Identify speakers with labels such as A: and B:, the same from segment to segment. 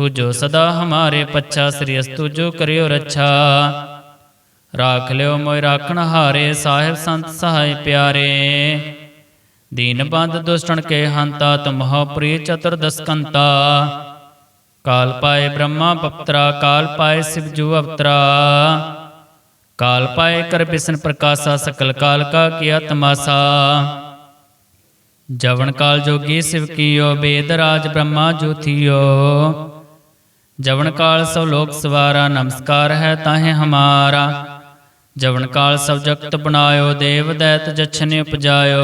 A: ਹੂ ਜੋ ਸਦਾ ਹਮਾਰੇ ਪੱਛਾ, ਸ੍ਰੀ ਅਸਤੁ ਜੋ ਕਰਿਓ ਰੱਛਾ। ਰਾਖ ਲਿਓ ਮੋਇ ਰਾਖਣ ਹਾਰੇ, ਸਾਹਿਬ ਸੰਤ ਸਹਾਇ ਪਿਆਰੇ। ਦੀਨ ਬੰਦ ਦੁਸ਼ਟਣ ਕੇ ਹੰਤਾ ਤੁਮਹੁ ਪ੍ਰਿय ਚਤੁਰਦਸਕੰਤਾ ਕਾਲ ਪਾਏ ਬ੍ਰਹਮਾ ਪਪਤਰਾ ਕਾਲ ਪਾਏ ਸਿਵ ਜੂ ਅਵਤਰਾ। ਕਾਲ ਪਾਏ ਕਰ ਬਿਸਨ ਪ੍ਰਕਾਸ਼ਾ, ਸਕਲ ਕਾਲ ਕਾ ਕੀਆ ਤਮਾਸਾ ਜਵਨ ਕਾਲ ਜੋਗੀ ਸਿਵ ਕੀਓ, ਬੇਦ ਰਾਜ ਬ੍ਰਹਮਾ ਜੋਥੀਓ ਜਵਨ ਕਾਲ ਸਭ ਲੋਕ ਸਵਾਰਾ ਨਮਸਕਾਰ ਹੈ ਤਾਹੇ ਹਮਾਰਾ। ਜਵਨ ਕਾਲ ਸਭ ਜਗਤ ਬਣਾਇਓ ਦੇਵ ਦੈਤ ਜਛਨੇ ਉਪਜਾਇਓ।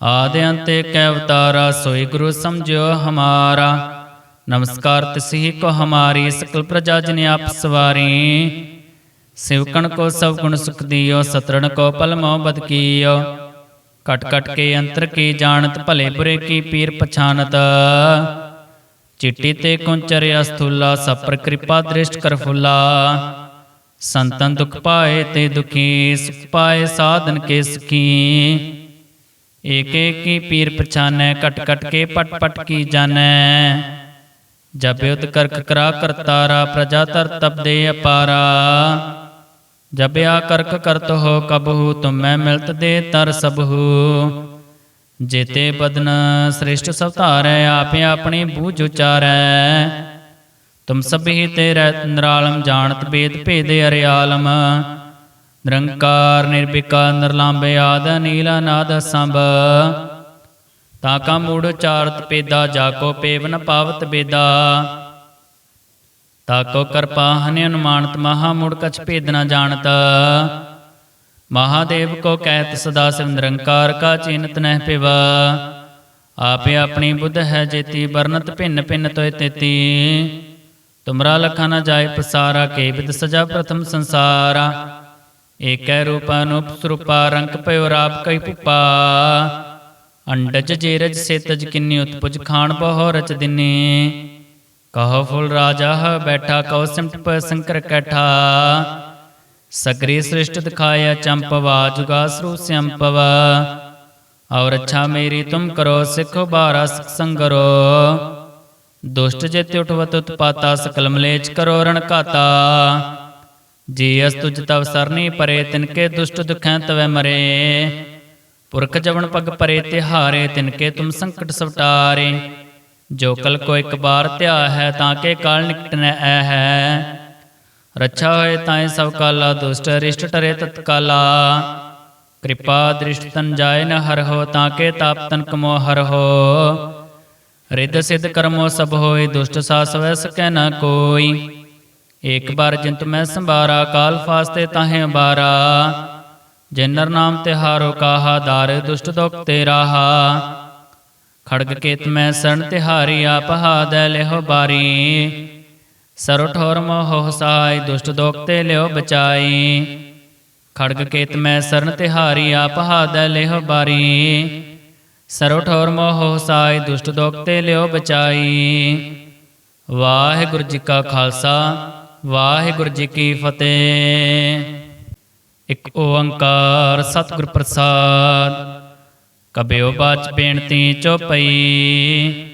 A: ਆਦਿ ਅੰਤੇ ਕੈ ਅਵਤਾਰਾ ਸੋਈ ਗੁਰੂ ਸਮਝਿਓ ਹਮਾਰਾ। ਨਮਸਕਾਰ ਤਿਸਹੀ ਕੋ ਹਮਾਰੀ ਸਕਲ ਪ੍ਰਜਾ ਜਨ ਆਪ ਸਵਾਰੀ। ਸਿਵਕਣ ਕੋ ਸਭ ਗੁਣ ਸੁਖ ਦਿਓ ਸਤਰਣ ਕੋ ਪਲ ਮੋ ਬਦ ਕੀਓ। ਕਟ ਕਟ ਕੇ ਅੰਤਰ ਕੀ ਜਾਣਤ ਭਲੇ ਬੁਰੇ ਕੀ ਪੀਰ ਪਛਾਨਤ। ਚਿੱਟੀ ਤੇ ਕੁੰਚਰ ਅਸਥੂਲਾ, ਸਪਰ ਕਿਰਪਾ ਦ੍ਰਿਸ਼ਟ ਕਰ ਫੁੱਲਾ। ਸੰਤਨ ਦੁਖ ਪਾਏ ਤੇ ਦੁਖੀ, ਸੁਖ ਪਾਏ ਸਾਧਨ ਕੇ ਸੁਖੀ। ਏਕ ਏਕ ਪੀਰ ਪਛਾਨੈ, ਕਟ ਕਟ ਕੇ ਪਟ ਪਟ ਕੀ ਜਾਣੈ। ਜਬ ਯੁਧ ਕਰਕ ਕਰਾ ਕਰਤਾਰਾ ਪ੍ਰਜਾ ਤਰ ਤਪ ਦੇ ਅਪਾਰਾ। ਜਬ ਆ ਕਰਕ ਕਰਤ ਹੋ ਕਬਹੂ, ਤੁਮੈ ਮਿਲਤ ਦੇ ਤਰ ਸਬਹੂ। ਜੇਤੇ ਬਦਨ ਸ੍ਰਿਸ਼ਟ ਸਭ ਧਾਰੈ, ਆਪੇ ਆਪਣੇ ਬੂਝ ਉਚਾਰੈ। ਤੁਮ ਸਭੀ ਤੇ ਨਿਰਾਲਮ, ਜਾਣਤ ਬੇਦ ਭੇਦੇ ਅਰਿਆਲਮ। ਨਿਰੰਕਾਰ ਨਿਰਭਿਕਾ ਨਿਰਲੰਭ ਆਦ ਨੀਲਾ ਨਾਦ ਸੰਭ ਤਾ ਕਾ ਮੂੜ ਚਾਰਤ ਪੇਦਾ ਜਾ ਕੋ ਪੇਵਨ ਪਾਵਤ ਬੇਦਾ ਤਾ ਕੋ ਕਰਪਾ, ਹਨਿ ਅਨੁਮਾਨਤ, ਮਹਾ ਮੂੜ ਕਛ ਭੇਦ ਨ ਜਾਣਤ। ਮਹਾਦੇਵ ਕੋ ਕਹਿਤ ਸਦਾ ਸਿਵ ਨਿਰੰਕਾਰ ਕਾ ਚਿੰਤ ਨਹਿ ਪਿਵਾ। ਆਪੇ ਆਪਣੀ ਬੁੱਧ ਹੈ ਜੇਤੀ, ਵਰਨਤ ਭਿੰਨ ਭਿੰਨ ਤੋਇ ਤੇਤੀ। ਤੁਮਰਾ ਲਖਾ ਨ ਜਾਏ ਪਸਾਰਾ, ਕੇ ਵਿਦ ਸਜਾ ਪ੍ਰਥਮ ਸੰਸਾਰਾ। ਏਕੈ ਰੂਪ ਅਨੂਪ ਸਰੂਪਾ, ਰੰਗ ਪਇਓ ਰਾਪ ਕਈ ਪੁਪਾ। ਅੰਡਜ ਜੇਰਜ ਸੇਤਜ ਕਿੰਨੀ ਉਤਪੁਜ ਖਾਣ ਬਹੁ ਰਚ ਦਿਨੇ। ਕਹੋ ਫੁਲ ਰਾਜਾ ਹ ਬੈਠਾ ਕਉ ਸਿਮਟ ਪ ਸੰਕਰ ਕੈਠਾ। ਸਗਰੀ ਸ੍ਰਿਸ਼ਟ ਦਿਖਾਇਆ ਚੰਪਵਾ ਜੁਗਾ ਸਰੂ ਸਿਅੰਪਵਾ ਔਰ ਅੱਛਾ ਮੇਰੀ ਤੁਮ ਕਰੋ ਸਿੱਖੋ ਬਾਰਾ ਸੰਗਰੋ। ਦੁਸ਼ਟ ਜਿਤ ਉਠਵਤ ਉਤਪਾਤਾ ਸਕਲ ਮਲੇਚ ਕਰੋ ਰਣ ਘਾਤਾ ਜੀ ਅਸ ਤੁਜ ਤਵ ਸਰਨੀ ਪਰੇ ਤਿਨਕੇ ਦੁਸ਼ਟ ਦੁਖੈ ਤਵੈ ਮਰੇ। ਪੁਰਖ ਜਵਨ ਪਗ ਪਰੇ ਤਿਹਾਰੇ ਤਿਨਕੇ ਤੁਮ ਸੰਕਟ ਸਵਟਾਰੇ। ਜੋ ਕਲ ਕੋ ਇੱਕ ਬਾਰ ਧਿਆ ਹੈ ਤਾਂ ਕੇ ਕਾਲ ਨਿਕਟ ਨ ਹੈ। ਰੱਛਾ ਹੋਏ ਤਾਏ ਸਭ ਕਾਲਾ, ਦੁਸ਼ਟ ਰਿਸ਼ਟ ਟਰੇ ਤਤਕਾਲਾ। ਕਿਰਪਾ ਦ੍ਰਿਸ਼ਟ ਤਨ ਜਾਏ ਨ ਹਰ ਹੋ ਤਾਂ ਕੇ ਤਾਪ ਤਨ ਕਮੋ ਹਰ ਹੋ ਰਿੱਧ ਸਿੱਧ ਕਰਮੋ ਸਭ ਹੋਏ, ਦੁਸ਼ਟ ਸਾਸ ਸਕੈ ਨ ਕੋਈ। ਏਕ ਬਾਰ ਜਿੰਤ ਮੈਂ ਸੰਭਾਰਾ, ਕਾਲ ਫਾਸਤੇ ਤਾਹੇ ਬਾਰਾ ਜੇ ਨਰ ਨਾਮ ਤਿਹਾਰੋ ਕਾਹਾ, ਦਾਰ ਦੁਸ਼ਟ ਦੁਖ ਤੇ ਰਾਹਾ। ਖੜਗ ਕੇਤ ਮੈਂ ਸਰਨ ਤਿਹਾਰੀ, ਆਪ ਹਾਦੈ ਲਿਹੋ ਬਾਰੀ। ਸਰੋ ਠੋਰ ਮੋਹ ਸਾਈ ਦੁਸ਼ਟ ਦੋਖ ਤੇ ਲਿਓ ਬਚਾਈ। ਖੜਗ ਕੇਤ ਮੈਂ ਸਰਨ ਤਿਹਾਰੀ ਆਪ ਹਾਦੈ ਲਿਹੋ ਬਾਰੀ। ਸਰੋ ਠੋਰ ਮੋਹ ਸਾਈ ਦੁਸ਼ਟ ਦੋਖ ਤੇ ਲਿਓ ਬਚਾਈ। ਵਾਹਿਗੁਰੂ ਜੀ ਕਾ ਖਾਲਸਾ, ਵਾਹਿਗੁਰੂ ਜੀ ਕੀ ਫਤਿਹ। ਇੱਕ ਓੰਕਾਰ ਸਤਿਗੁਰ ਪ੍ਰਸਾਦ, ਕਬਿਓ ਬਾਚ ਬੇਨਤੀ ਚੋਪਈ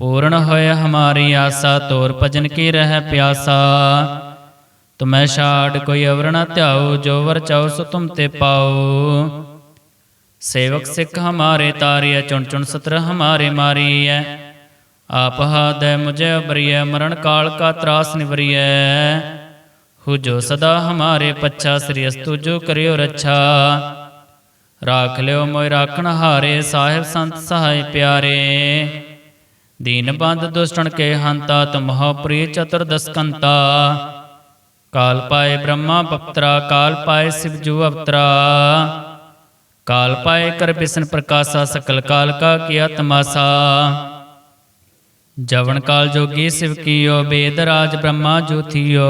A: ਪੂਰਨ ਹੋਏ ਹਮਾਰੀ ਆਸਾ, ਤੋਰ ਭਜਨ ਕੀ ਰਹਿ ਪਿਆਸਾ। ਤੁਮੈ ਛਾੜ ਕੋਈ ਅਵਰ ਨ ਧਿਆਉ, ਜੋ ਵਰ ਚਾਉ ਸੋ ਤੁਮ ਤੇ ਪਾਉ। ਸੇਵਕ ਸਿੱਖ ਹਮਾਰੇ ਤਾਰਿਐ, ਚੁਣ ਚੁਣ ਸਤਰ ਹਮਾਰੇ ਮਾਰੀਐ। ਆਪ ਹਾਦੈ ਮੁਝੇ ਅਬਰੀਐ ਮਰਨ ਕਾਲ ਕਾ ਤਰਾਸ ਨਿਵਰੀਐ। ਹੂ ਜੋ ਸਦਾ ਹਮਾਰੇ ਪੱਛਾ, ਸ੍ਰੀ ਅਸਤੁ ਜੋ ਕਰਿਓ ਰੱਛਾ। ਰਾਖ ਲਿਓ ਮੋਇ ਰਾਖਣ ਹਾਰੇ, ਸਾਹਿਬ ਸੰਤ ਸਹਾਇ ਪਿਆਰੇ। ਦੀਨ ਬੰਦ ਦੁਸ਼ਟਣ ਕੇ ਹੰਤਾ ਤੁਮਹੁ ਪ੍ਰਿय ਚਤੁਰਦਸਕੰਤਾ ਕਾਲ ਪਾਏ ਬ੍ਰਹਮਾ ਬਪਤਰਾ ਕਾਲ ਪਾਏ ਸਿਵ ਜੂ ਅਵਤਰਾ। ਕਾਲ ਪਾਏ ਕਰ ਬਿਸਨ ਪ੍ਰਕਾਸ਼ਾ ਸਕਲ ਕਾਲ ਕਾ ਕੀਆ ਤਮਾਸਾ ਜਵਨ ਕਾਲ ਜੋਗੀ ਸਿਵ ਕੀਓ, ਬੇਦ ਰਾਜ ਬ੍ਰਹਮਾ ਜੋਥੀਓ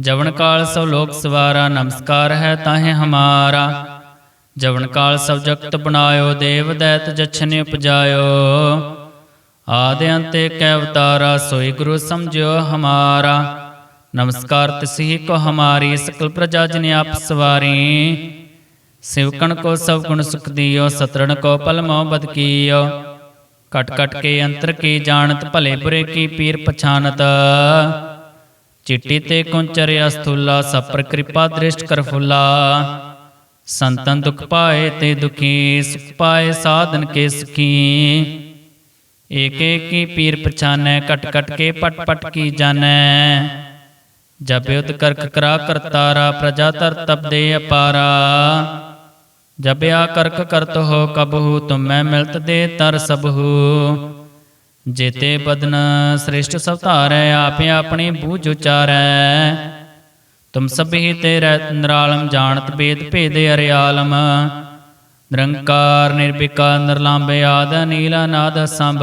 A: ਜਵਨ ਕਾਲ ਸਭ ਲੋਕ ਸਵਾਰਾ, ਨਮਸਕਾਰ ਹੈ ਤਾਹੇ ਹਮਾਰਾ। ਜਵਨ ਕਾਲ ਸਭ ਜਗਤ ਬਣਾਇਓ, ਦੇਵ ਦੈਤ ਜਛਨੇ ਉਪਜਾਇਓ। ਆਦਿ ਅੰਤੇ ਕੈ ਅਵਤਾਰਾ, ਸੋਈ ਗੁਰੂ ਸਮਝੋ ਹਮਾਰਾ। ਨਮਸਕਾਰ ਤਿਸਹੀ ਕੋ ਹਮਾਰੀ, ਸਕਲ ਪ੍ਰਜਾ ਜਨ ਆਪ ਸਵਾਰੀ। ਸਿਵਕਣ ਕੋ ਸਭ ਗੁਣ ਸੁਖ ਦਿਓ, ਸਤਰਣ ਕੋ ਪਲ ਬਦ ਕੀਓ। ਕਟ ਕਟ ਕੇ ਅੰਤਰ ਕੀ ਜਾਣਤ, ਭਲੇ ਬੁਰੇ ਕੀ ਪੀਰ ਪਛਾਨਤ। ਚਿੱਟੀ ਤੇ ਕੁੰਚਰ ਅਸਥੂਲਾ ਸਪਰ ਕਿਰਪਾ ਦ੍ਰਿਸ਼ਟ ਕਰ ਫੁੱਲਾ। ਸੰਤਨ ਦੁਖ ਪਾਏ ਤੇ ਦੁਖੀ, ਸੁਖ ਪਾਏ ਸਾਧਨ ਕੇ ਸੁਖੀ। ਏਕ ਏਕ ਪੀਰ ਪਛਾਨੈ ਕਟ ਕਟ ਕੇ ਪਟ ਪਟ ਕੀ ਜਾਣੈ? ਜਬ ਉਤ ਕਰਕ ਕਰਾ ਕਰਤਾਰਾ, ਪ੍ਰਜਾ ਤਰ ਤਪ ਦੇ ਅਪਾਰਾ। ਜਬ ਆ ਕਰਕ ਕਰਤ ਹੋ ਕਬਹੂ ਤੁਮੈ ਮਿਲਤ ਦੇ ਤਰ ਸਬਹੂ ਜੇਤੇ ਬਦਨ ਸ੍ਰਿਸ਼ਟ ਸਭ ਧਾਰੈ, ਆਪੇ ਆਪਣੀ ਬੂਝ ਉਚਾਰੈ। ਤੁਮ ਸਭੀ ਤੇ ਰਹਿ ਨਿਰਾਲਮ, ਜਾਣਤ ਬੇਦ ਭੇਦੇ ਅਰਿਆਲਮ। ਨਿਰੰਕਾਰ ਨਿਰਭਿਕਾ ਨਿਰਲੰਭੇ ਆਦ ਨੀਲਾ ਨਾਦ ਸੰਭ।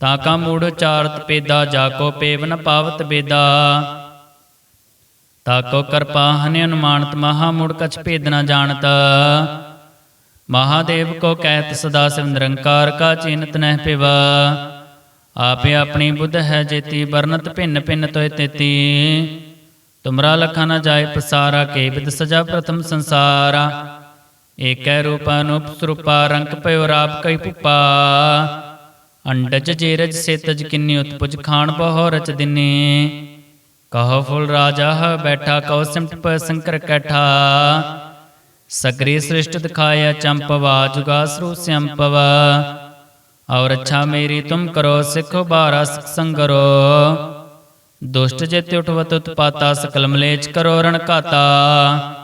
A: ਤਾ ਕਾ ਮੂੜ ਚਾਰਤ ਪੇਦਾ, ਜਾ ਕੋ ਪੇਵਨ ਪਾਵਤ ਬੇਦਾ। ਤਾ ਕੋ ਕਰਪਾ ਹਨਿ ਅਨੁਮਾਨਤ, ਮਹਾ ਮੂੜ ਕਛ ਭੇਦ ਨ ਜਾਣਤ। ਮਹਾਦੇਵ ਕੋ ਕਹਿਤ ਸਦਾ ਸਿਵ ਨਿਰੰਕਾਰ ਕਾ ਚਿੰਤ ਨਹਿ ਪਿਵਾ। ਆਪੇ ਆਪਣੀ ਬੁੱਧ ਹੈ ਜੇਤੀ ਵਰਨਤ ਭਿੰਨ ਭਿੰਨ ਤੋਇ ਤੇਤੀ। ਤੁਮਰਾ ਲਖਾ ਨ ਜਾਏ ਪਸਾਰਾ ਕੇ ਵਿਦ ਸਜਾ ਪ੍ਰਥਮ ਸੰਸਾਰਾ। ਏਕੈ ਰੂਪ ਅਨੂਪ ਰੰਗ ਪਇਓ ਰਾਪ ਕਈ ਭੁਪਾ ਅੰਡਜ ਜੇਰਜ ਸੇਤਜ ਕਿੰਨੀ ਉਤਪੁਜ ਖਾਣ ਬਹੁ ਰਚ ਦਿਨੇ। ਕਹੋ ਫੁਲ ਰਾਜਾ ਬੈਠਾ ਕਉ ਸਿਮਟ ਪ ਸੰਕਰ ਕੈਠਾ। ਸਗਰੀ ਸ੍ਰਿਸ਼ਟ ਦਿਖਾਇਆ ਚੰਪਵਾ ਜੁਗਾ ਸਰੂ ਸੰਪਵਾ ਔਰ ਅੱਛਾ ਮੇਰੀ ਤੁਮ ਕਰੋ, ਸਿੱਖੋ ਬਾਰਾ ਸਿਖ ਸੰਗਰੋ ਦੁਸ਼ਟ ਜਿਤ ਉਠਵਤ ਉਤਪਾਤਾ ਸਕਲ ਮਲੇਚ ਕਰੋ ਰਣ ਘਾਤਾ।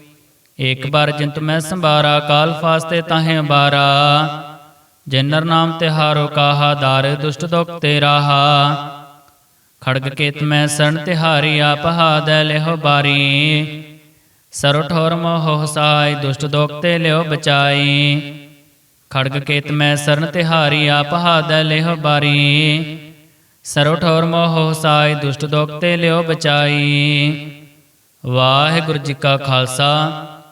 A: ਏਕ ਬਾਰ ਜਿੰਤ ਮੈਂ ਸੰਭਾਰਾ, ਕਾਲ ਫਾਸਤੇ ਤਾਹੇ ਬਾਰਾ ਜਿਨਰ ਨਾਮ ਤਿਹਾਰੋ ਕਾਹਾ, ਦਾਰ ਦੁਸ਼ਟ ਦੁਖ ਤੇ ਰਾਹਾ। ਖੜਗ ਕੇਤ ਮੈਂ ਸਰਨ ਤਿਹਾਰੀ ਆਪ ਹਾਦੈ ਲਿਹੋ ਬਾਰੀ। ਸਰੋ ਠੋਰ ਮੋਹ ਸਾਈ ਦੁਸ਼ਟ ਦੋਖ ਤੇ ਲਿਓ ਬਚਾਈ। ਖੜਗ ਕੇਤ ਮੈਂ ਸਰਨ ਤਿਹਾਰੀ ਆਪ ਹਾਦੈ ਲਿਹੋ ਬਾਰੀ। ਸਰੋ ਠੋਰ ਮੋਹ ਸਾਈ ਦੁਸ਼ਟ ਦੋਖ ਤੇ ਲਿਓ ਬਚਾਈ। ਵਾਹਿਗੁਰੂ ਜੀ ਕਾ ਖਾਲਸਾ।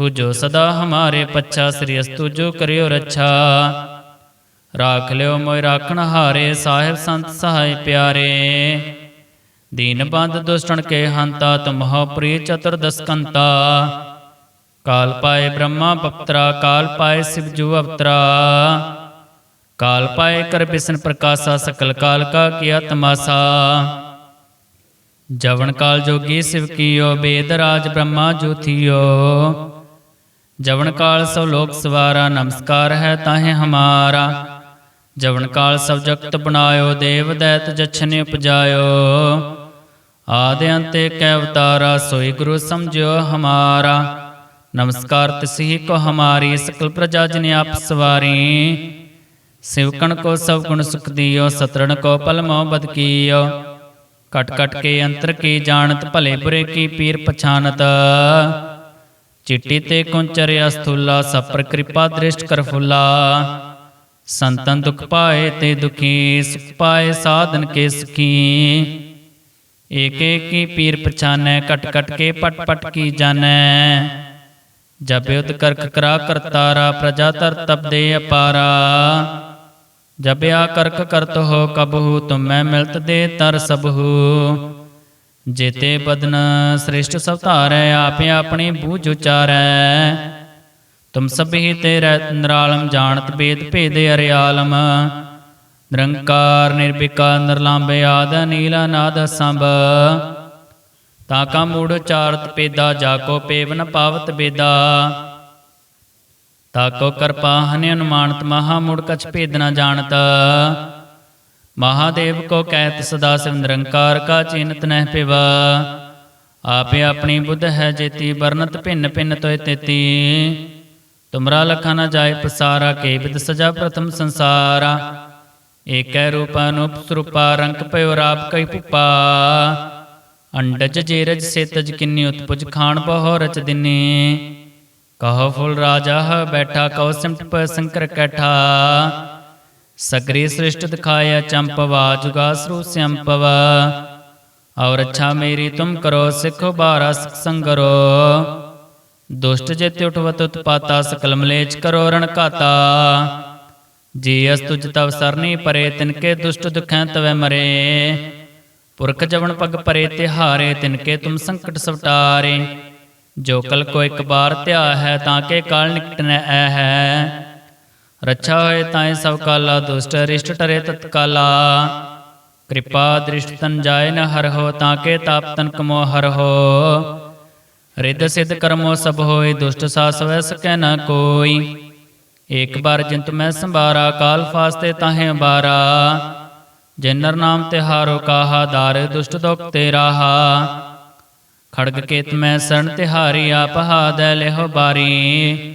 A: ਹੂ ਜੋ ਸਦਾ ਹਮਾਰੇ ਪੱਛਾ, ਸ੍ਰੀ ਅਸਤੂ ਜੋ ਕਰਿਓ ਰੱਛਾ। ਰਾਖ ਲਿਓ ਮੋਇ ਰਾਖਣ ਹਾਰੇ, ਸਾਹਿਬ ਸੰਤ ਸਹਾਇ ਪਿਆਰੇ। ਦੀਨ ਬੰਦ ਦੁਸ਼ਟਣ ਕੇ ਹੰਤਾ ਤੁਮਹੁ ਪ੍ਰੀ ਚਤੁਰਦਸਕੰਤਾ ਕਾਲ ਪਾਏ ਬ੍ਰਹਮਾ ਪਪਤਰਾ ਕਾਲ ਪਾਏ ਸਿਵ ਜੂ ਅਵਤਰਾ। ਕਾਲ ਪਾਏ ਕਰ ਬਿਸਨ ਪ੍ਰਕਾਸ਼ਾ, ਸਕਲ ਕਾਲ ਕਾ ਕੀਆ ਤਮਾਸਾ ਜਵਨ ਕਾਲ ਜੋਗੀ ਸਿਵ ਕੀਓ, ਬੇਦ ਰਾਜ ਬ੍ਰਹਮਾ ਜੋਥੀਓ ਜਵਨ ਕਾਲ ਸਭ ਲੋਕ ਸਵਾਰਾ, ਨਮਸਕਾਰ ਹੈ ਤਾਹੇ ਹਮਾਰਾ। ਜਵਨ ਕਾਲ ਸਭ ਜਗਤ ਬਣਾਇਓ, ਦੇਵ ਦੈਤ ਜਛਨੇ ਉਪਜਾਇਓ। ਆਦਿ ਅੰਤੇ ਕੈ ਅਵਤਾਰਾ, ਸੋਈ ਗੁਰੂ ਸਮਝਿਓ ਹਮਾਰਾ। ਨਮਸਕਾਰ ਤਿਸਹੀ ਕੋ ਹਮਾਰੀ, ਸਕਲ ਪ੍ਰਜਾ ਜਿਨ ਆਪ ਸਵਾਰੀ। ਸਿਵਕਣ ਕੋ ਸਭ ਗੁਣ ਸੁਖ ਦਿਓ, ਸਤਰਣ ਕੋ ਪਲ ਮੋ ਬਦ ਕੀਓ। ਕਟ ਕਟ ਕੇ ਅੰਤਰ ਕੀ ਜਾਣਤ, ਭਲੇ ਬੁਰੇ ਕੀ ਪੀਰ ਪਛਾਨਤ। ਚਿੱਟੀ ਤੇ ਕੁੰਚਰਿਆ ਸਥੂਲਾ ਸਪਰ ਕਿਰਪਾ ਦ੍ਰਿਸ਼ਟ ਕਰ ਫੁੱਲਾ। ਸੰਤਨ ਦੁਖ ਪਾਏ ਤੇ ਦੁਖੀ, ਸੁਖ ਪਾਏ ਸਾਧਨ ਕੇ ਸੁਖੀ। ਏਕ ਏਕ ਪੀਰ ਪਛਾਨੈ ਕਟ ਕਟ ਕੇ ਪਟ ਪਟ ਕੀ ਜਾਣੈ। ਜਬ ਯੁਧ ਕਰਕ ਕਰਾ ਕਰਤਾਰਾ, ਪ੍ਰਜਾ ਤਰ ਤਪ ਦੇ ਅਪਾਰਾ। ਜਬ ਆ ਕਰਕ ਕਰਤ ਹੋ ਕਬਹੂ, ਤੁਮੈ ਮਿਲਤ ਦੇ ਤਰ ਸਬਹੂ। ਜੇਤੇ ਬਦਨ ਸ੍ਰਿਸ਼ਟ ਸਭ ਧਾਰੈ ਆਪੇ ਆਪਣੀ ਬੂਝ ਉਚਾਰੈ। ਤੁਮ ਸਭੀ ਤੇ ਰਹਿ ਨਿਰਾਲਮ ਜਾਣਤ ਬੇਦ ਭੇਦ ਅਰਿਆਲਮ। ਨਿਰੰਕਾਰ ਨਿਰਭਿਕਾਰ ਨਿਰਲੰਭ ਆਦ ਨੀਲਾ ਨਾਦ ਸੰਭ। ਤਾਂ ਕਾ ਮੂੜ ਉਚਾਰਤ ਪੇਦਾ ਜਾ ਕੋ ਪੇਵਨ ਪਾਵਤ ਬੇਦਾ। ਤਾ ਕੋ ਕਰਪਾ ਹਨਿ ਅਨੁਮਾਨਤ ਮਹਾ ਮੂੜ ਕਛ ਭੇਦ ਨ ਜਾਣਤ। ਮਹਾਦੇਵ ਕੋ ਕਹਿਤ ਸਦਾ ਸਿਵ ਨਿਰੰਕਾਰ ਕਾ ਚਿੰਤ ਨਹਿ ਪਿਵਾ। ਆਪੇ ਆਪਣੀ ਬੁੱਧ ਹੈ ਜੇਤੀ, ਵਰਨਤ ਭਿੰਨ ਭਿੰਨ ਤੋਇ ਤੇਤੀ। ਤੁਮਰਾ ਲਖਾ ਨ ਜਾਏ ਪਸਾਰਾ ਕੇ ਵਿਦ ਸਜਾ ਪ੍ਰਥਮ ਸੰਸਾਰਾ। ਏਕੈ ਰੂਪ ਅਨੂਪ ਸਰੂਪਾ, ਰੰਗ ਪਇਓ ਰਾਪ ਕਈ ਪੁਪਾ ਅੰਡਜ ਜੇਰਜ ਸੇਤਜ ਕਿੰਨੀ ਉਤਪੁਜ ਖਾਣ ਬਹੁ ਰਚ ਦਿਨੇ। ਕਹੋ ਫੁਲ ਰਾਜਾ ਹੈ ਬੈਠਾ ਕਉ ਸਿਮਟ ਪ ਸੰਕਰ ਕੈਠਾ। ਸਗਰੀ ਸ੍ਰਿਸ਼ਟ ਦਿਖਾਇਆ ਚੰਪਵਾ ਜੁਗਾ ਸਰੂ ਸਿਅੰਪਵਾ ਔਰ ਅੱਛਾ ਮੇਰੀ ਤੁਮ ਕਰੋ, ਸਿੱਖੋ ਬਾਰਾ ਸੰਗਰੋ। ਦੁਸ਼ਟ ਜਿਤ ਉਠਵਤ ਉਤਪਾਤਾ ਸਕਲ ਮਲੇਚ ਕਰੋ ਰਣ ਘਾਤਾ। ਜੀ ਅਸ ਤੁਜ ਤਵ ਸਰਨੀ ਪਰੇ ਤਿਨਕੇ ਦੁਸ਼ਟ ਦੁਖੈ ਤਵੈ ਮਰੇ। ਪੁਰਖ ਜਵਨ ਪਗ ਪਰੇ, ਤਿਹਾਰੇ ਤਿਨਕੇ ਤੁਮ ਸੰਕਟ ਸਵਟਾਰੇ। ਜੋ ਕਲ ਕੋ ਇੱਕ ਬਾਰ ਧਿਆ ਹੈ, ਤਾਂ ਕੇ ਕਾਲ ਨਿਕਟ ਨ ਐ ਹੈ। ਰੱਛਾ ਹੋਏ ਤਾਏ ਸਭ ਕਾਲਾ, ਦੁਸ਼ਟ ਰਿਸ਼ਟ ਟਰੇ ਤਤਕਾਲਾ। ਕਿਰਪਾ ਦ੍ਰਿਸ਼ਟ ਤਨ ਜਾਏ ਨ ਹਰ ਹੋ, ਤਾਂ ਕੇ ਤਾਪ ਤਨ ਕਮੋ ਹਰ ਹੋ। ਰਿੱਧ ਸਿੱਧ ਕਰਮੋ ਸਭ ਹੋਏ, ਦੁਸ਼ਟ ਸਾਸ ਸਕੈ ਨ ਕੋਈ। ਏਕ ਬਾਰ ਜਿੰਤ ਮੈਂ ਸੰਭਾਰਾ, ਕਾਲ ਫਾਸਤੇ ਤਾਹੇ ਬਾਰਾ ਜਿਨਰ ਨਾਮ ਤਿਹਾਰੋ ਕਾਹਾ, ਦਾਰ ਦੁਸ਼ਟ ਦੁਖ ਤੇ ਰਾਹਾ। ਖੜਗ ਕੇਤ ਮੈਂ ਸਰਨ ਤਿਹਾਰੀ, ਆਪ ਹਾਦੈ ਲਿਹੋ ਬਾਰੀ।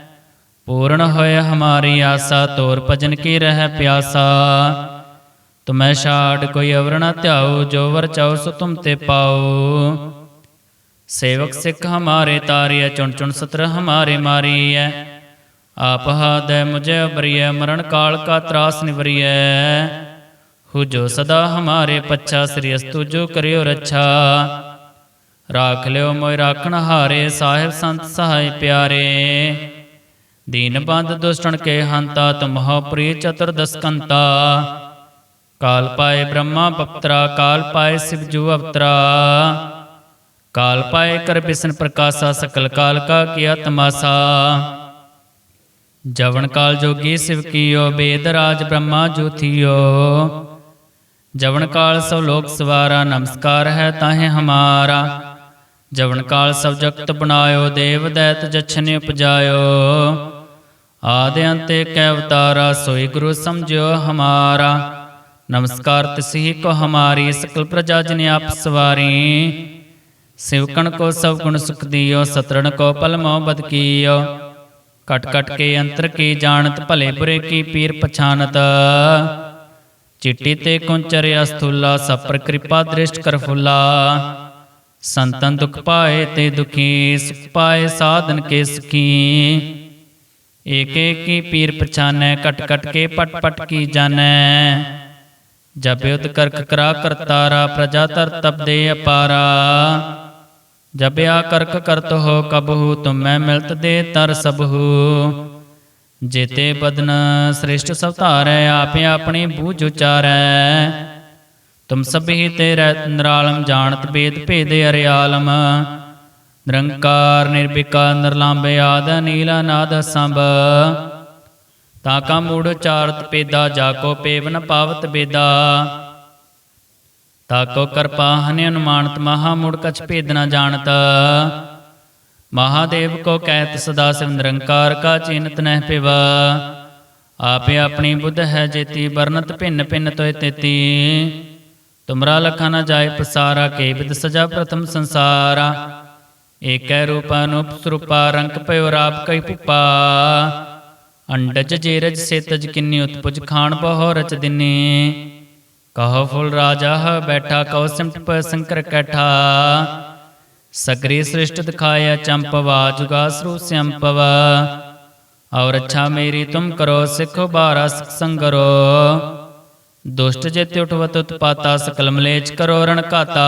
A: ਪੂਰਨ ਹੋਏ ਹਮਾਰੀ ਆਸਾ, ਤੋਰ ਭਜਨ ਕੀ ਰਹਿ ਪਿਆਸਾ। ਤੁਮੈ ਛਾੜ ਕੋਈ ਅਵਰ ਨ ਧਿਆਉ, ਜੋ ਵਰ ਚਾਉ ਸੋ ਤੁਮ ਤੇ ਪਾਉ। ਸੇਵਕ ਸਿੱਖ ਹਮਾਰੇ ਤਾਰਿਐ, ਚੁਣ ਚੁਣ ਸਤਰ ਹਮਾਰੇ ਮਾਰੀਐ। ਆਪ ਹਾਦੈ ਮੁਝੇ ਅਬਰੀਐ, ਮਰਨ ਕਾਲ ਕਾ ਤਰਾਸ ਨਿਵਰੀਐ। ਹੂ ਜੋ ਸਦਾ ਹਮਾਰੇ ਪੱਛਾ, ਸ੍ਰੀ ਅਸਤੁ ਜੋ ਕਰਿਓ ਰੱਛਾ। ਰਾਖ ਲਿਓ ਮੋਇ ਰਾਖਣ ਹਾਰੇ, ਸਾਹਿਬ ਸੰਤ ਸਹਾਇ ਪਿਆਰੇ। ਦੀਨ ਬੰਦ ਦੁਸ਼ਟਣ ਕੇ ਹੰਤਾ ਤੁਮ ਹੋ ਪ੍ਰੀ ਚਤੁਰ ਦਸਕੰਤਾ। ਕਾਲ ਪਾਏ ਬ੍ਰਹਮਾ ਪਪਤਰਾ ਕਾਲ ਪਾਏ ਸਿਵ ਜੂ ਅਵਤਰਾ। ਕਾਲ ਪਾਏ ਕਰ ਬਿਸਨ ਪ੍ਰਕਾਸ਼ਾ ਸਕਲ ਕਾਲ ਕਾ ਕੀਆ ਤਮਾਸਾ ਜਵਨ ਕਾਲ ਜੋਗੀ ਸਿਵ ਕੀਓ, ਬੇਦ ਰਾਜ ਬ੍ਰਹਮਾ ਜੋਥੀਓ ਜਵਨ ਕਾਲ ਸਭ ਲੋਕ ਸਵਾਰਾ, ਨਮਸਕਾਰ ਹੈ ਤਾਹੇ ਹਮਾਰਾ। ਜਵਨ ਕਾਲ ਸਭ ਜਗਤ ਬਣਾਇਓ, ਦੇਵ ਦੈਤ ਜਛਨੇ ਉਪਜਾਇਓ। ਆਦਿ ਅੰਤ ਕੈ ਅਵਤਾਰਾ ਸੋਈ ਗੁਰੂ ਸਮਝਿਓ ਹਮਾਰਾ। ਨਮਸਕਾਰ ਤਿਸਹੀ ਕੋ ਹਮਾਰੀ ਸਕਲ ਪ੍ਰਜਾ ਜਨ ਆਪ ਸਵਾਰੀ। ਸਿਵਕਣ ਕੋ ਸਭ ਗੁਣ ਸੁਖ ਦਿਓ, ਸਤਰਣ ਕੋ ਪਲਮੋ ਬਦ ਕੀਓ। ਕਟ ਕਟ ਕੇ ਅੰਤਰ ਕੀ ਜਾਣਤ, ਭਲੇ ਬੁਰੇ ਕੀ ਪੀਰ ਪਛਾਨਤ। ਚਿੱਟੀ ਤੇ ਕੁੰਚਰਿਆ ਸਥੂਲਾ ਸਪਰ ਕਿਰਪਾ ਦ੍ਰਿਸ਼ਟ ਕਰ ਫੁੱਲਾ। ਸੰਤਨ ਦੁਖ ਪਾਏ ਤੇ ਦੁਖੀ, ਸੁਖ ਪਾਏ ਸਾਧਨ ਕੇ ਸੁਖੀ। ਏਕ ਏਕ ਪੀਰ ਪਛਾਨੈ ਕਟ ਕਟ ਕੇ ਪਟ ਪਟ ਕੀ ਜਾਣੈ। ਜਬ ਯੁਧ ਕਰਕ ਕਰਾ ਕਰਤਾਰਾ, ਪ੍ਰਜਾ ਤਰ ਤਪ ਦੇ ਅਪਾਰਾ। ਜਬ ਆ ਕਰਕ ਕਰਤ ਹੋ ਕਬਹੂ, ਤੁਮੈ ਮਿਲਤ ਦੇ ਤਰ ਸਬਹੂ। ਜੇਤੇ ਬਦਨ ਸ੍ਰਿਸ਼ਟ ਸਭ ਧਾਰੈ, ਆਪੇ ਆਪਣੀ ਬੂਝ ਉਚਾਰੈ। ਤੁਮ ਸਭੀ ਤੇ ਰਹਿ ਨਿਰਾਲਮ, ਜਾਣਤ ਬੇਦ ਭੇਦ ਅਰਿਆਲਮ। ਨਿਰੰਕਾਰ ਨਿਰਭਿਕਾ ਨਿਰਲੰਭ ਆਦ ਨੀਲਾ ਨਾਦ ਸੰਭ। ਤਾਕਾ ਮੂੜ ਚਾਰਤ ਪੇਦਾ ਜਾਕੋ ਪੇਵਨ ਪਾਵਤ ਬੇਦਾ। ਤਾਕੋ ਕਿਰਪਾ ਹਨਿ ਅਨੁਮਾਨਤ, ਮਹਾ ਮੂੜ ਕਛ ਭੇਦ ਨ ਜਾਣਤ। ਮਹਾਦੇਵ ਕੋ ਕਹਿਤ ਸਦਾ ਸਿਵ ਨਿਰੰਕਾਰ ਕਾ ਚਿੰਤ ਨਹਿ ਪਿਵਾ। ਆਪੇ ਆਪਣੀ ਬੁੱਧ ਹੈ ਜੇਤੀ, ਵਰਨਤ ਭਿੰਨ ਭਿੰਨ ਤੋਇ ਤੇਤੀ। ਤੁਮਰਾ ਲਖਾ ਨ ਜਾਏ ਪਸਾਰਾ, ਕੇ ਵਿਦ ਸਜਾ ਪ੍ਰਥਮ ਸੰਸਾਰਾ। ਏਕੈ ਰੂਪ ਅਨੂਪ ਸਰੂਪਾ, ਰੰਗ ਪਇਓ ਰਾਪ ਕਈ ਭੁਪਾ ਅੰਡਜ ਜੇਰਜ ਸੇਤਜ ਕਿੰਨੀ ਉਤਪੁਜ ਖਾਣ ਬਹੁ ਰਚ ਦਿਨੇ। ਕਹੋ ਫੁੱਲ ਰਾਜਾ ਬੈਠਾ ਕਉ ਸਿਮਟ ਪ ਸੰਕਰ ਕੈਠਾ। ਸਗਰੀ ਸ੍ਰਿਸ਼ਟ ਦਿਖਾਇਆ ਚੰਪਵਾ ਜੁਗਾ ਸਰੂ ਸਿਅੰਪਵਾ ਔਰ ਅੱਛਾ ਮੇਰੀ ਤੁਮ ਕਰੋ, ਸਿੱਖ ਬਾਰਾ ਸੰਗਰੋ। ਦੁਸ਼ਟ ਜਿਤ ਉਠਵਤ ਉਤਪਾਤਾ, ਸਕਲ ਮਲੇਚ ਕਰੋ ਰਣ ਘਾਤਾ।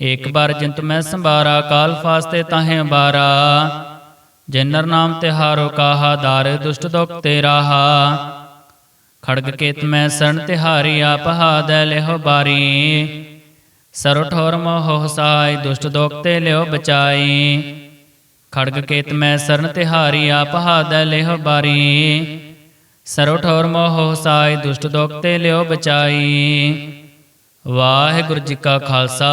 A: ਏਕ ਬਾਰ ਜਿੰਤ ਮੈਂ ਸੰਭਾਰਾ, ਕਾਲ ਫਾਸਤੇ ਤਾਹੇ ਬਾਰਾ ਜਿਨਰ ਨਾਮ ਤਿਹਾਰੋ ਕਾਹਾ, ਦਾਰ ਦੁਸ਼ਟ ਦੁਖ ਤੇ ਰਾਹਾ। ਖੜਗ ਕੇਤ ਮੈਂ ਸਰਨ ਤਿਹਾਰੀ ਆਪ ਹਾਦੈ ਲਿਹੋ ਬਾਰੀ। ਸਰੋ ਠੋਰ ਮੋਹ ਸਾਈ ਦੁਸ਼ਟ ਦੋਖ ਤੇ ਲਿਓ ਬਚਾਈ। ਖੜਗ ਕੇਤ ਮੈਂ ਸਰਨ ਤਿਹਾਰੀ ਆਪ ਹਾਦੈ ਲਿਹੋ ਬਾਰੀ। ਸਰੋ ਠੋਰ ਮੋਹ ਸਾਈ ਦੁਸ਼ਟ ਦੋਖ ਤੇ ਲਿਓ ਬਚਾਈ। ਵਾਹਿਗੁਰੂ ਜੀ ਕਾ ਖਾਲਸਾ।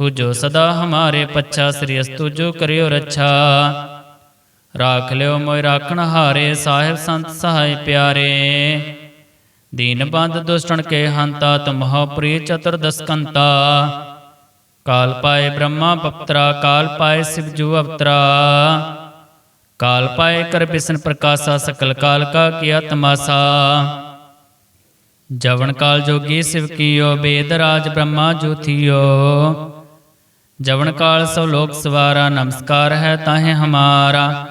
A: ਹੂ ਜੋ ਸਦਾ ਹਮਾਰੇ ਪੱਛਾ, ਸ੍ਰੀ ਅਸਤੁ ਜੋ ਕਰਿਓ ਰੱਛਾ। ਰਾਖ ਲਿਓ ਮੋਇ ਰਾਖਣ ਹਾਰੇ, ਸਾਹਿਬ ਸੰਤ ਸਹਾਇ ਪਿਆਰੇ। ਦੀਨ ਦੁਸ਼ਟਣ ਕੇ ਹੰਤਾ ਤੁਮਹੁ ਪ੍ਰੀ ਚਤੁਰਦਸਕੰਤਾ ਕਾਲ ਪਾਏ ਬ੍ਰਹਮਾ ਪਪਤਰਾ ਕਾਲ ਪਾਏ ਸਿਵ ਜੂ ਅਵਤਰਾ। ਕਾਲ ਪਾਏ ਕਰ ਬਿਸਨ ਪ੍ਰਕਾਸ਼ਾ, ਸਕਲ ਕਾਲ ਕਾ ਕੀਆ ਤਮਾਸਾ ਜਵਨ ਕਾਲ ਜੋਗੀ ਸਿਵ ਕੀਓ, ਬੇਦ ਰਾਜ ਬ੍ਰਹਮਾ ਜੋਥੀਓ ਜਵਨ ਕਾਲ ਸਭ ਲੋਕ ਸਵਾਰਾ, ਨਮਸਕਾਰ ਹੈ ਤਾਹੇ ਹਮਾਰਾ।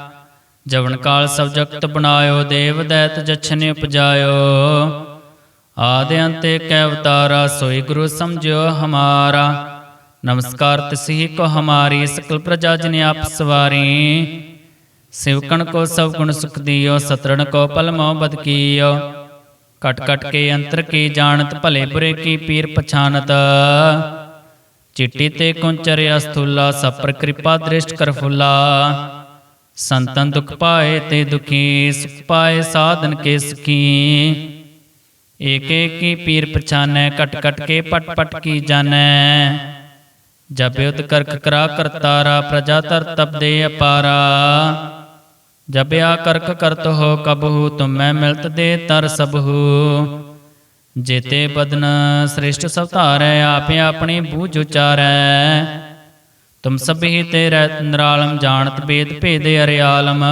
A: ਜਵਨ ਕਾਲ ਸਭ ਜਗਤ ਬਣਾਇਓ, ਦੇਵ ਦੈਤ ਜਛਨ ਉਪਜਾਇਓ। ਆਦਿ ਅੰਤੇ ਕੈ ਅਵਤਾਰਾ, ਸੋਈ ਗੁਰੂ ਸਮਝਿਓ ਹਮਾਰਾ। ਨਮਸਕਾਰ ਤਿਸਹੀ ਕੋ ਹਮਾਰੀ, ਸਕਲ ਪ੍ਰਜਾ ਜਨ ਆਪ ਸਵਾਰੀ। ਸਿਵਕਣ ਕੋ ਸਭ ਗੁਣ ਸੁਖ ਦਿਓ, ਸਤਰਣ ਕੋ ਪਲ ਮੋ ਬਦ ਕੀਓ। ਕਟ ਕਟ ਕੇ ਅੰਤਰ ਕੀ ਜਾਣਤ, ਭਲੇ ਬੁਰੇ ਕੀ ਪੀਰ ਪਛਾਨਤ। ਚਿੱਟੀ ਤੇ ਕੁੰਚਰਿਆ ਸਥੂਲਾ ਸਪਰ ਕਿਰਪਾ ਦ੍ਰਿਸ਼ਟ ਕਰ ਫੁੱਲਾ। ਸੰਤਨ ਦੁਖ ਪਾਏ ਤੇ ਦੁਖੀ, ਸੁਖ ਪਾਏ ਸਾਧਨ ਕੇ ਸਕੀ ਏਕ ਏਕ ਪੀਰ ਪਛਾਨੈ, ਕਟ ਕਟ ਕੇ ਪਟ ਪਟ ਕੀ ਜਾਣੈ। ਜਬ ਉਤ ਕਰਕ ਕਰਾ ਕਰਤਾਰਾ ਪ੍ਰਜਾ ਤਰ ਤਪ ਦੇ ਅਪਾਰਾ। ਜਬ ਆ ਕਰਕ ਕਰਤ ਹੋ ਕਬਹੂ, ਤੁਮੈ ਮਿਲਤ ਦੇ ਤਰ ਸਬਹੂ। ਜੇਤੇ ਬਦਨ ਸ੍ਰਿਸ਼ਟ ਸਭ ਧਾਰੈ, ਆਪੇ ਆਪਣੀ ਬੂਝ ਉਚਾਰੈ। ਤੁਮ ਸਭੀ ਤੇ ਰਹਿ ਨਿਰਾਲਮ, ਜਾਣਤ ਭੇਦ ਭੇਦੇ ਅਰਿਆਲਮ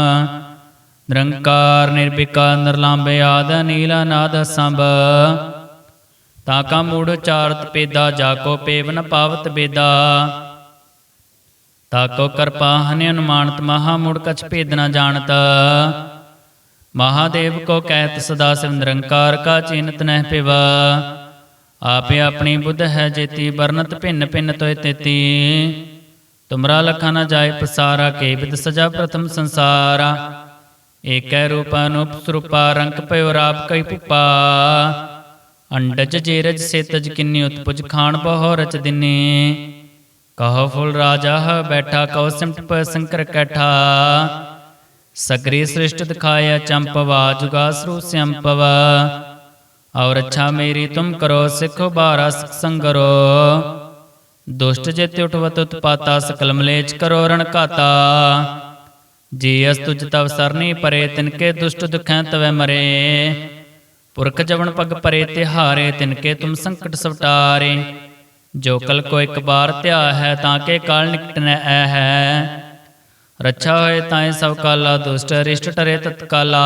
A: ਨਿਰੰਕਾਰ ਨਿਰਵਿਕਾਰ ਨਿਰਲੰਭ ਆਦ ਨੀਲਾ ਨਾਦ ਸੰਭ ਤਾ ਕਾ ਮੂੜ ਉਚਾਰਤ ਪੇਦਾ ਜਾ ਕੋ ਪੇਵ ਪਾਵਤ ਬੇਦਾ। ਤਾ ਕੋ ਕਰਪਾ, ਹਨਿ ਅਨੁਮਾਨਤ, ਮਹਾ ਮੂੜ ਕਛ ਭੇਦ ਨ ਜਾਣਤ। ਮਹਾਦੇਵ ਕੋ ਕਹਿਤ ਸਦਾ ਸਿਵ ਨਿਰੰਕਾਰ ਕਾ ਚਿੰਤ ਨਹਿ ਪਿਵਾ। ਆਪੇ ਆਪਣੀ ਬੁੱਧ ਹੈ ਜੇਤੀ, ਵਰਨਤ ਭਿੰਨ ਭਿੰਨ ਤੋਇ ਤੇਤੀ। ਤੁਮਰਾ ਲਖਾ ਨ ਜਾਏ ਪਸਾਰਾ, ਕੇ ਵਿਦ ਸਜਾ ਪ੍ਰਥਮ ਸੰਸਾਰਾ। ਏਕੈ ਰੂਪ ਅਨੂਪ ਸਰੂਪਾ ਰੰਗ ਪਇਓ ਰਾਪ ਕਈ ਪੁਪਾ। ਅੰਡਜ ਜੇਰਜ ਸੇਤਜ ਕਿੰਨੀ ਉਤਪੁਜ ਖਾਣ ਬਹੁ ਰਚ ਦਿਨੀ। ਕਹੋ ਫੁਲ ਰਾਜਾ ਹੈ ਬੈਠਾ ਕਉ ਸਿਮਟ ਪ ਸੰਕਰ ਕੈਠਾ। ਸਗਰੀ ਸ੍ਰਿਸ਼ਟ ਦਿਖਾਇਆ ਚੰਪਵਾ ਜੁਗਾ ਸਰੂ ਸਿਅੰਪਵਾ ਔਰ ਅੱਛਾ ਮੇਰੀ ਤੁਮ ਕਰੋ, ਸਿੱਖੋ ਬਾਰਾ ਸੰਗਰੋ। ਦੁਸ਼ਟ ਜਿਤ ਉਠਵਤ ਉਤਪਾਤਾ, ਸਕਲ ਮਲੇਚ ਕਰੋ ਰਣ ਘਾਤਾ। ਜੀ ਅਸ ਤੁਜ ਤਵ ਸਰਨੀ ਪਰੇ ਤਿਨਕੇ ਦੁਸ਼ਟ ਦੁਖੈ ਤਵੈ ਮਰੇ। ਪੁਰਖ ਜਵਨ ਪਗ ਪਰੇ, ਤਿਹਾਰੇ ਤਿਨਕੇ ਤੁਮ ਸੰਕਟ ਸਵਟਾਰੇ। ਜੋ ਕਲ ਕੋ ਇੱਕ ਬਾਰ ਧਿਆ ਹੈ, ਤਾਂ ਕੇ ਕਾਲ ਨਿਕਟ ਨ ਐ ਹੈ। ਰੱਛਾ ਹੋਏ ਤਾਏ ਸਭ ਕਾਲਾ, ਦੁਸ਼ਟ ਰਿਸ਼ਟ ਟਰੇ ਤਤਕਾਲਾ।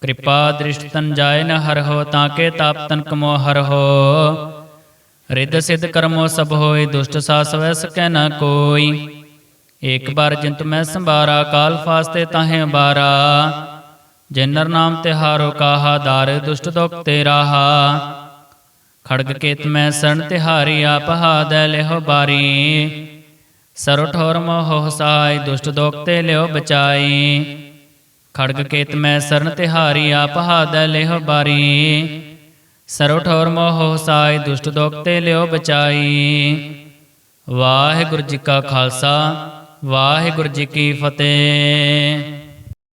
A: ਕਿਰਪਾ ਦ੍ਰਿਸ਼ਟ ਤਨ ਜਾਏ ਨ ਹਰ ਹੋ, ਤਾਂ ਕੇ ਤਾਪ ਤਨ ਕਮੋ ਹਰ ਹੋ। ਰਿੱਧ ਸਿੱਧ ਕਰਮੋ ਸਭ ਹੋਏ, ਦੁਸ਼ਟ ਸਾਸ ਸਕੈ ਨ ਕੋਈ। ਏਕ ਬਾਰ ਜਿੰਤ ਮੈਂ ਸੰਭਾਰਾ, ਕਾਲ ਫਾਸਤੇ ਤਾਹੇ ਬਾਰਾ ਜਿਨ ਨਰ ਨਾਮ ਤਿਹਾਰੋ ਕਾਹਾ, ਦਾਰ ਦੁਸ਼ਟ ਦੁਖ ਤੇ ਰਾਹਾ। ਖੜਗ ਕੇਤ ਮੈਂ ਸਰਨ ਤਿਹਾਰੀ, ਆਪ ਹਾਦੈ ਲਿਹੋ ਬਾਰੀ। ਸਰੋ ਠੋਰ ਮੋਹ ਹਸਾਈ ਦੁਸ਼ਟ ਦੋਖ ਤੇ ਲਿਓ ਬਚਾਈ। ਖੜਗ ਕੇਤ ਮੈਂ ਸਰਨ ਤਿਹਾਰੀ, ਆਪ ਹਾਦੈ ਲਿਹੋ ਬਾਰੀ। ਸਰੋ ਠੋਰ ਮੋਹ ਹਸਾਈ ਦੁਸ਼ਟ ਦੋਖ ਤੇ ਲਿਓ ਬਚਾਈ। ਵਾਹਿਗੁਰੂ ਜੀ ਕਾ ਖਾਲਸਾ, ਵਾਹਿਗੁਰੂ ਜੀ ਕੀ ਫਤਿਹ।